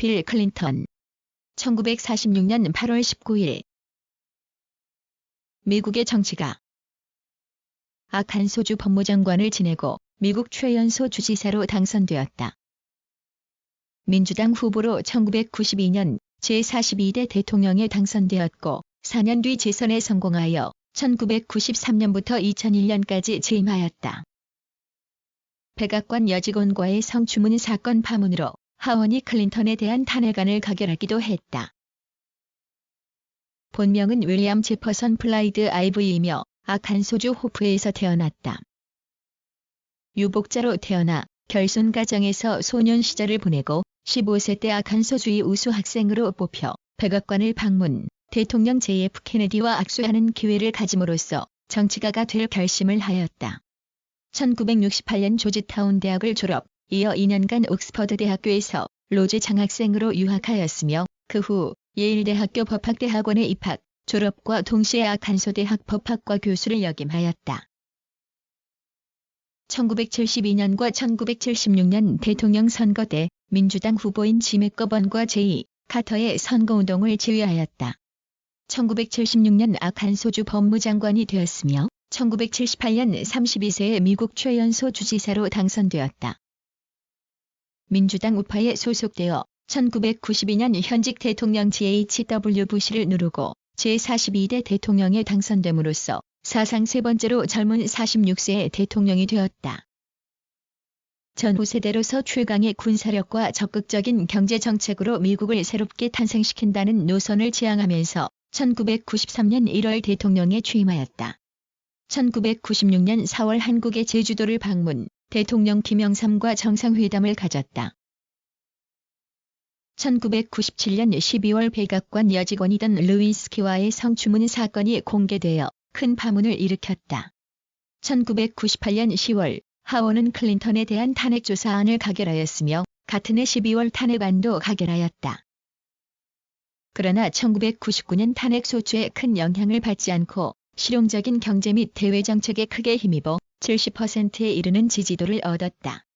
빌 클린턴 1946년 8월 19일 미국의 정치가 악한 소주 법무장관을 지내고 미국 최연소 주지사로 당선되었다. 민주당 후보로 1992년 제42대 대통령에 당선되었고 4년 뒤 재선에 성공하여 1993년부터 2001년까지 재임하였다. 백악관 여직원과의 성추문 사건 파문으로 하원이 클린턴에 대한 탄핵안을 가결하기도 했다. 본명은 윌리엄 제퍼선 플라이드 아이브이이며 악한 소주 호프에서 태어났다. 유복자로 태어나 결손 가정에서 소년 시절을 보내고 15세 때 악한 소주의 우수 학생으로 뽑혀 백악관을 방문, 대통령 JF 케네디와 악수하는 기회를 가짐으로써 정치가가 될 결심을 하였다. 1968년 조지타운 대학을 졸업, 이어 2년간 옥스퍼드 대학교에서 로즈 장학생으로 유학하였으며 그 후 예일대학교 법학대학원에 입학, 졸업과 동시에 아칸소대학 법학과 교수를 역임하였다. 1972년과 1976년 대통령 선거 때 민주당 후보인 지맥거번과 제이 카터의 선거운동을 지휘하였다. 1976년 아칸소주 법무장관이 되었으며 1978년 32세에 미국 최연소 주지사로 당선되었다. 민주당 우파에 소속되어 1992년 현직 대통령 GHW 부시를 누르고 제42대 대통령에 당선됨으로써 사상 세 번째로 젊은 46세의 대통령이 되었다. 전 후 세대로서 최강의 군사력과 적극적인 경제 정책으로 미국을 새롭게 탄생시킨다는 노선을 지향하면서 1993년 1월 대통령에 취임하였다. 1996년 4월 한국의 제주도를 방문, 대통령 김영삼과 정상회담을 가졌다. 1997년 12월 백악관 여직원이던 루이스키와의 성추문 사건이 공개되어 큰 파문을 일으켰다. 1998년 10월 하원은 클린턴에 대한 탄핵조사안을 가결하였으며 같은 해 12월 탄핵안도 가결하였다. 그러나 1999년 탄핵 소추에 큰 영향을 받지 않고 실용적인 경제 및 대외 정책에 크게 힘입어 70%에 이르는 지지도를 얻었다.